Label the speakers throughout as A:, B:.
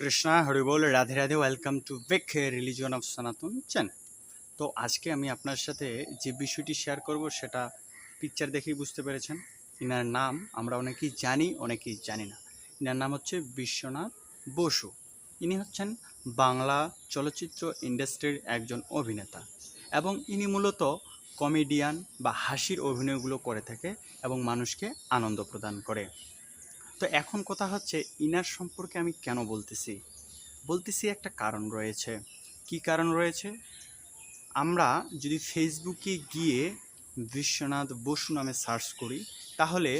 A: Krishna horrible Radhe Radhe welcome to back religion of Sanatan channel তো আজকে আমি আপনার সাথে যে বিষয়টি শেয়ার করব সেটা পিকচার দেখেই বুঝতে পেরেছেন। ইনার নাম আমরা অনেকেই জানি অনেকেই জানি না। ইনার নাম হচ্ছে বিশ্বনাথ বসু। ইনি হচ্ছেন বাংলা চলচ্চিত্র ইন্ডাস্ট্রির একজন অভিনেতা এবং ইনি মূলত কমেডিয়ান বা হাসির অভিনয়গুলো করে থাকে এবং মানুষকে আনন্দ প্রদান করে। তো এখন কথা হচ্ছে, ইনার সম্পর্কে আমি কেন বলতেছি? বলতেছি একটা কারণ রয়েছে। কি কারণ রয়েছে? আমরা যদি ফেসবুকে গিয়ে বিশ্বনাথ বসু নামে সার্চ করি, তাহলে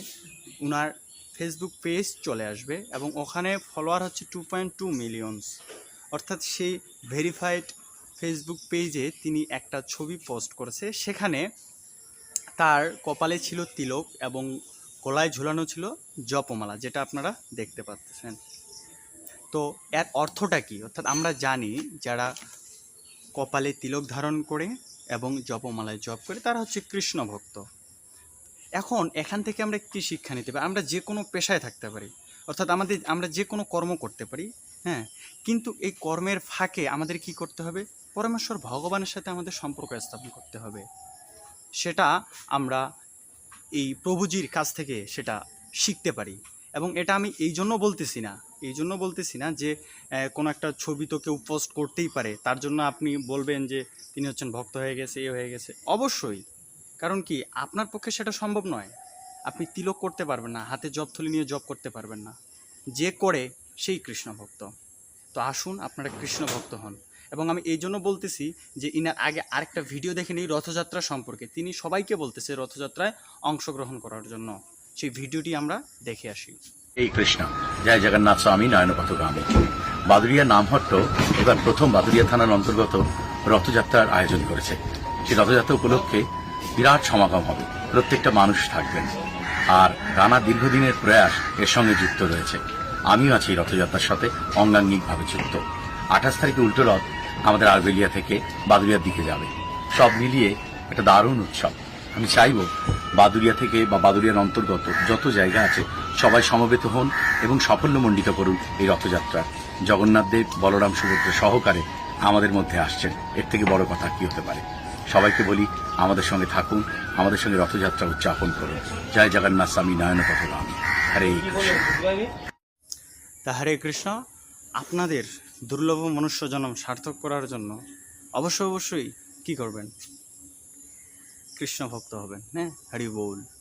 A: উনার ফেসবুক পেজ চলে আসবে এবং ওখানে ফলোয়ার হচ্ছে টু পয়েন্ট টু মিলিয়নস। অর্থাৎ সেই ভেরিফাইড ফেসবুক পেজে তিনি একটা ছবি পোস্ট করেছে, সেখানে তার কপালে ছিল তিলক এবং গলায় ঝুলানো ছিল জপমালা, যেটা আপনারা দেখতে পাচ্ছেন। তো এর অর্থটা কি? অর্থাৎ আমরা জানি যারা কপালে তিলক ধারণ করে এবং জপমালায় জপ করে, তারা হচ্ছে কৃষ্ণ ভক্ত। এখন এখান থেকে আমরা কী শিক্ষা নিতে পারি? আমরা যে কোনো পেশায় থাকতে পারি। অর্থাৎ আমাদের, আমরা যে কোনো কর্ম করতে পারি হ্যাঁ? কিন্তু এই কর্মের ফাঁকে আমাদের কি করতে হবে? পরমেশ্বর ভগবানের সাথে আমাদের সম্পর্ক স্থাপন করতে হবে। সেটা আমরা এই প্রভুজির কাছ থেকে সেটা শিখতে পারি। এবং এটা আমি এই জন্য বলতেছি না, এই জন্য বলতেছি না যে কোনো একটা ছবি তো কেউ পোস্ট করতেই পারে। তার জন্য আপনি বলবেন যে, তিনি হচ্ছেন ভক্ত হয়ে গেছে, এ হয়ে গেছে। অবশ্যই। কারণ কি, আপনার পক্ষে সেটা সম্ভব নয়। আপনি তিলক করতে পারবেন না, হাতে জব থলি নিয়ে জব করতে পারবেন না। যে করে, সেই কৃষ্ণ ভক্ত তো আসুন, আপনারা কৃষ্ণ ভক্ত হন। এবং আমি এই জন্য বলতেছি যে ইনার আগে আরেকটা ভিডিও দেখে নিই রথযাত্রা সম্পর্কে। তিনি সবাইকে বলতেছে রথযাত্রায় অংশগ্রহণ করার জন্য। সেই ভিডিওটি আমরা দেখে আসি।
B: এই কৃষ্ণ, জয় জগন্নাথ স্বামী নয়নপথগামী বাদুরিয়া নামহট্ট এবার প্রথম বাদুরিয়া থানার অন্তর্গত রথযাত্রার আয়োজন করেছে। সেই রথযাত্রা উপলক্ষে বিরাট সমাগম হবে। প্রত্যেকটা মানুষ থাকবেন। আর রানা দীর্ঘদিনের প্রয়াস এর সঙ্গে যুক্ত রয়েছে। আমিও আছি রথযাত্রার সাথে অঙ্গাঙ্গিকভাবে যুক্ত। আঠাশ তারিখে উল্টো রথ আমাদের আরবেলিয়া থেকে বাদুরিয়ার দিকে যাবে। সব মিলিয়ে একটা দারুণ উৎসব। আমি চাইব বাদুরিয়া থেকে বা বাদুরিয়ার অন্তর্গত যত জায়গা আছে, সবাই সমবেত হন এবং সাফল্যমণ্ডিত করুন এই রথযাত্রা জগন্নাথ দেব, বলরাম সুভদ্র সহকারে আমাদের মধ্যে আসছেন। এর থেকে বড় কথা কি হতে পারে? সবাইকে বলি, আমাদের সঙ্গে থাকুন, আমাদের সঙ্গে রথযাত্রা উদযাপন করুন। জয় জগন্নাথ স্বামী নয়ন পথগামী। হরে কৃষ্ণ।
A: তা হরে কৃষ্ণ, আপনাদের দুর্লভ মনুষ্য জন্ম সার্থক করার জন্য অবশ্য অবশ্যই কি করবেন? কৃষ্ণ ভক্ত হবেন হ্যাঁ? হরি বল।